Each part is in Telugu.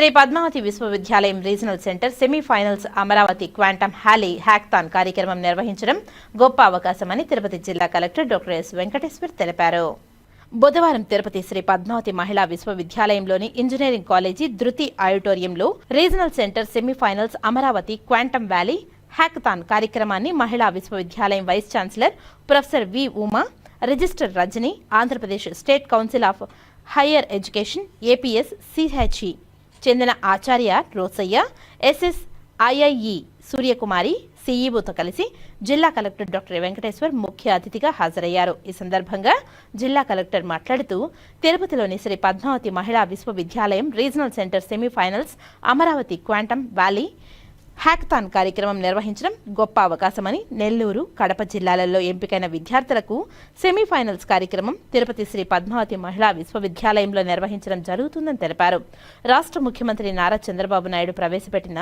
శ్రీ పద్మావతి విశ్వవిద్యాలయం regional centre semifinals Amaravati quantum Haley hackathon కార్యక్రమం నిర్వహించడం గొప్ప అవకాశమని తిరుపతి జిల్లా కలెక్టర్ డాక్టర్ ఎస్ వెంకటేశ్వర్ తెలిపారు. బుధవారం తిరుపతి శ్రీ పద్మావతి మహిళా విశ్వవిద్యాలయంలోని ఇంజనీరింగ్ కాలేజీ ధృతి ఆడిటోరియంలో regional centre semifinals Amaravati quantum valley hackathon కార్యక్రమాన్ని మహిళా విశ్వవిద్యాలయం vice chancellor professor V Uma register Rajani Andhra Pradesh state council of higher education APS CHE చెందిన ఆచార్య రోసయ్య ఎస్ఎస్ ఐఐఈ సూర్యకుమారి సీఈఓతో కలిసి జిల్లా కలెక్టర్ డాక్టర్ వెంకటేశ్వర్ ముఖ్య అతిథిగా హాజరయ్యారు. ఈ సందర్భంగా జిల్లా కలెక్టర్ మాట్లాడుతూ తిరుపతిలోని శ్రీ పద్మావతి మహిళా విశ్వవిద్యాలయం regional centre semifinals Amaravati quantum valley hackathon కార్యక్రమం నిర్వహించడం గొప్ప అవకాశమని నెల్లూరు కడప జిల్లాలలో ఎంపికైన విద్యార్థులకు సెమీఫైనల్స్ కార్యక్రమం తిరుపతి శ్రీ పద్మావతి మహిళా విశ్వవిద్యాలయంలో నిర్వహించడం జరుగుతుందని తెలిపారు. రాష్ట్ర ముఖ్యమంత్రి నారా చంద్రబాబు నాయుడు ప్రవేశపెట్టిన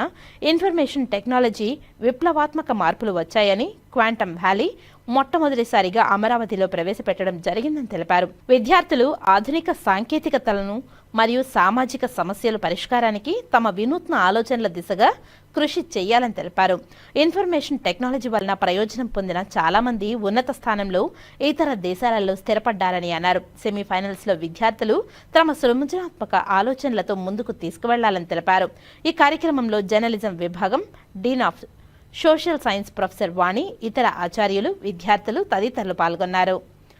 ఇన్ఫర్మేషన్ టెక్నాలజీ విప్లవాత్మక మార్పులు వచ్చాయని క్వాంటమ్ వ్యాలీ మొట్టమొదటిసారిగా అమరావతిలో ప్రవేశపెట్టడం జరిగిందని తెలిపారు. విద్యార్థులు ఆధునిక సాంకేతికతలను మరియు సామాజిక సమస్యల పరిష్కారానికి తమ వినూత్న ఆలోచనల దిశగా కృషి చేయాలని తెలిపారు. ఇన్ఫర్మేషన్ టెక్నాలజీ వలన ప్రయోజనం పొందిన చాలామంది ఉన్నత స్థానంలో ఇతర దేశాలలో స్థిరపడ్డారని అన్నారు. సెమీఫైనల్స్లో విద్యార్థులు తమ సృజనాత్మక ఆలోచనలతో ముందుకు తీసుకువెళ్ళాలని తెలిపారు. ఈ కార్యక్రమంలో జర్నలిజం విభాగం dean of social science professor Vani ఇతర ఆచార్యులు విద్యార్థులు తదితరులు పాల్గొన్నారు.